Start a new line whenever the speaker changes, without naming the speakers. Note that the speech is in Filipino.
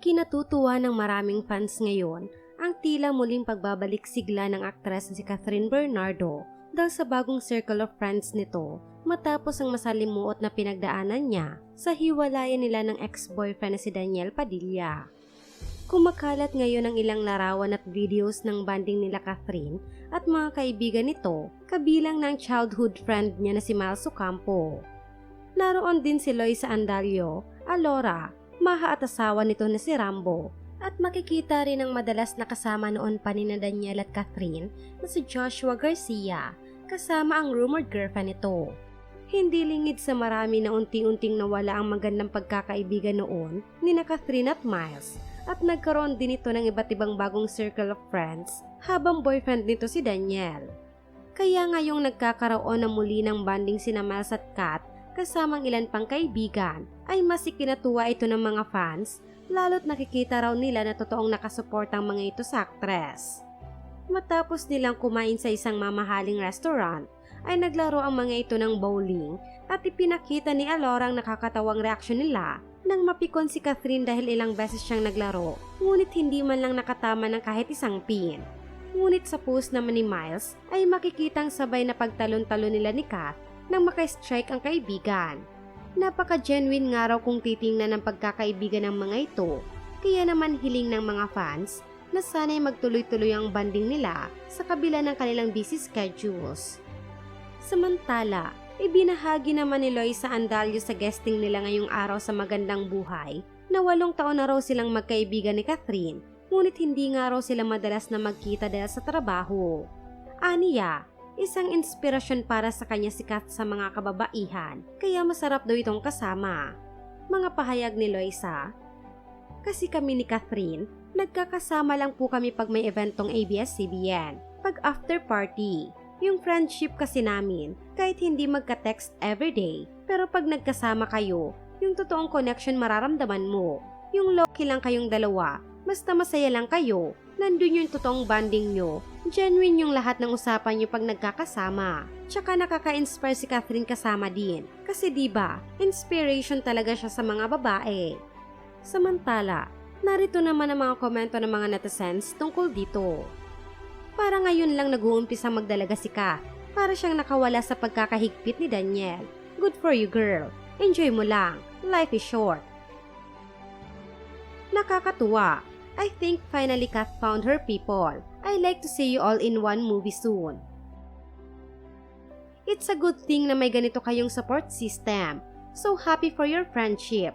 Pinatutuwa ng maraming fans ngayon ang tila muling pagbabalik sigla ng aktres na si Catherine Bernardo dahil sa bagong circle of friends nito matapos ang masalimuot na pinagdaanan niya sa hiwalayan nila ng ex-boyfriend na si Daniel Padilla. Kumakalat ngayon ang ilang larawan at videos ng banding nila Catherine at mga kaibigan nito kabilang ng childhood friend niya na si Miles Ocampo. Naroon din si Loisa Andalio, Alora, maha at asawa nito na si Rambo at makikita rin ang madalas na kasama noon pa ni Daniel at Catherine na si Joshua Garcia kasama ang rumored girlfriend nito. Hindi lingid sa marami na unti-unting nawala ang magandang pagkakaibigan noon ni na Catherine at Miles at nagkaroon din ito ng iba't ibang bagong circle of friends habang boyfriend nito si Daniel. Kaya ngayong nagkakaroon na muli ng banding sina Miles at Kat kasamang ilan pang kaibigan ay mas ikinatuwa ito ng mga fans lalo't nakikita raw nila na totoong nakasupport ang mga ito sa aktres. Matapos nilang kumain sa isang mamahaling restaurant, ay naglaro ang mga ito ng bowling at ipinakita ni Alora ang nakakatawang reaksyon nila nang mapikon si Catherine dahil ilang beses siyang naglaro ngunit hindi man lang nakatama ng kahit isang pin. Ngunit sa post naman ni Miles ay makikitang sabay na pagtalon-talon nila ni Kat nang maka-strike ang kaibigan. Napaka-genuine nga raw kung titingnan ng pagkakaibigan ng mga ito, kaya naman hiling ng mga fans na sana'y magtuloy-tuloy ang banding nila sa kabila ng kanilang busy schedules. Samantala, ibinahagi naman ni Loisa Andalio sa guesting nila ngayong araw sa Magandang Buhay na walong taon na raw silang magkaibigan ni Catherine, ngunit hindi nga raw sila madalas na magkita dahil sa trabaho. Aniya, isang inspirasyon para sa kanya si Kat sa mga kababaihan, kaya masarap daw itong kasama. Mga pahayag ni Loisa, kasi kami ni Catherine, nagkakasama lang po kami pag may eventong ABS-CBN, pag after party. Yung friendship kasi namin, kahit hindi magka-text everyday, pero pag nagkasama kayo, yung totoong connection mararamdaman mo. Yung low-key lang kayong dalawa, basta masaya lang kayo, nandun yung totoong bonding nyo. Genuine yung lahat ng usapan nyo pag nagkakasama. Tsaka nakaka-inspire si Catherine kasama din. Kasi ba, inspiration talaga siya sa mga babae. Samantala, narito naman ang mga komento ng mga netizens tungkol dito. Para ngayon lang nag-uumpisa magdalaga si Kat. Para siyang nakawala sa pagkakahigpit ni Daniel. Good for you girl. Enjoy mo lang. Life is short. Nakakatuwa. I think finally Kat found her people. I like to see you all in one movie soon. It's a good thing na may ganito kayong support system. So happy for your friendship.